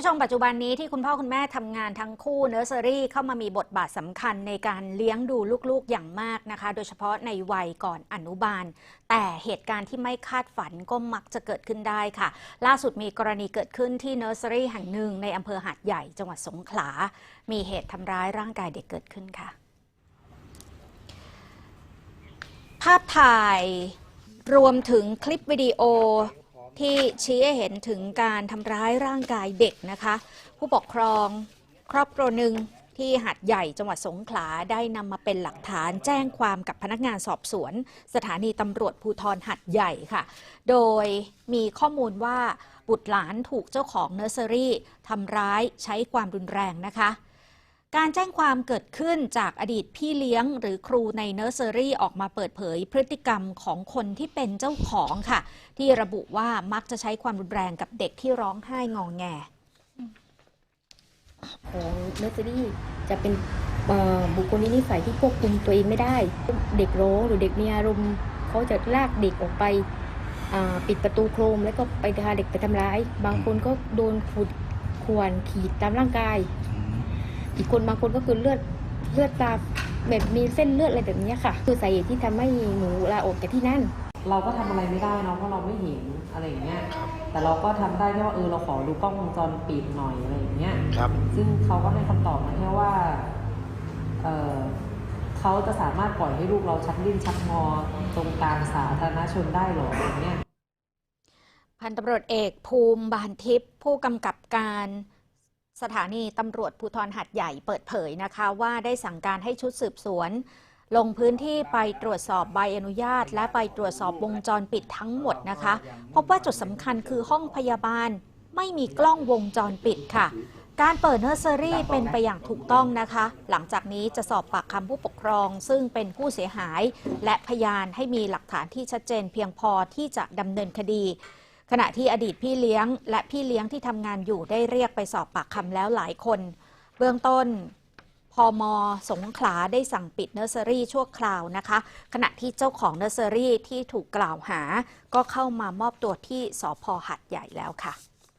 ผู้ชมปัจจุบันนี้ที่คุณพ่อคุณแม่ทำงานทั้งคู่เนอร์เซอรี่เข้ามามีบทบาทสำคัญในการเลี้ยงดูลูกๆอย่างมากนะคะ โดยเฉพาะในวัยก่อนอนุบาล แต่เหตุการณ์ที่ไม่คาดฝันก็มักจะเกิดขึ้นได้ค่ะ ล่าสุดมีกรณีเกิดขึ้นที่เนอร์เซอรี่แห่งหนึ่งในอำเภอหาดใหญ่จังหวัดสงขลา มีเหตุทำร้ายร่างกายเด็กเกิดขึ้นค่ะ ภาพถ่ายรวมถึงคลิปวิดีโอ ที่ชี้ให้เห็นถึงการทำร้ายร่างกายเด็กนะคะ ผู้ปกครองครอบครัวหนึ่งที่หัดใหญ่จังหวัดสงขลาได้นำมาเป็นหลักฐานแจ้งความกับพนักงานสอบสวน สถานีตำรวจภูธรหัดใหญ่ค่ะ โดยมีข้อมูลว่าบุตรหลานถูกเจ้าของเนอร์เซอรี่ทำร้ายใช้ความรุนแรงนะคะ การแจ้งความเกิดขึ้นจากอดีตพี่เลี้ยง หรือครูในเนอร์เซอรี่ออกมาเปิดเผยพฤติกรรมของคนที่เป็นเจ้าของค่ะ ที่ระบุว่ามักจะใช้ความรุนแรงกับเด็กที่ร้องไห้งองแงของเนอร์เซอรี่จะเป็นบุคคลที่นิสัยที่ควบคุมตัวเองไม่ได้ เด็กร้องหรือเด็กมีอารมณ์เขาจะลากเด็กออกไปปิดประตูโครมแล้วก็ไปพาเด็กไปทำร้าย บางคนก็โดนขุดข่วนขีดตามร่างกาย อีกคนบางคนก็คือเลือดเลือดตาแบบมีเส้นเลือดอะไรแบบเนี้ยค่ะ คือสาเหตุที่ทำให้หนูลาออกจากที่นั่น เราก็ทำอะไรไม่ได้เนาะเพราะเราไม่เห็นอะไรอย่างเงี้ยแต่เราก็ทำได้แค่ว่าเออเราขอดูกล้องวงจรปิดหน่อยอะไรอย่างเงี้ยครับซึ่งเขาก็ให้คำตอบมาแค่ว่าเออเขาจะสามารถปล่อยให้ลูกเราชักดิ้นชักงอตรงกลางสาธารณชนได้หรออย่างเงี้ยพันตำรวจเอกภูมิบานทิพย์ผู้กำกับการ สถานีตำรวจภูธรหัดใหญ่เปิดเผยนะคะ ว่าได้สั่งการให้ชุดสืบสวน ลงพื้นที่ไปตรวจสอบใบอนุญาต และไปตรวจสอบวงจรปิดทั้งหมดนะคะ พบว่าจุดสำคัญคือห้องพยาบาลไม่มีกล้องวงจรปิดค่ะ การเปิดเนอร์เซอรี่เป็นไปอย่างถูกต้องนะคะ หลังจากนี้จะสอบปากคำผู้ปกครอง ซึ่งเป็นผู้เสียหาย และพยานให้มีหลักฐานที่ชัดเจนเพียงพอที่จะดำเนินคดี ขณะที่อดีตพี่เลี้ยง และพี่เลี้ยงที่ทำงานอยู่ได้เรียกไปสอบปากคำแล้วหลายคน เบื้องต้นพอมสงขลาได้สั่งปิดเนอร์เซอรี่ชั่วคราวนะคะ ขณะที่เจ้าของเนอร์เซอรี่ที่ถูกกล่าวหา ก็เข้ามามอบตัวที่สพหัดใหญ่แล้วค่ะ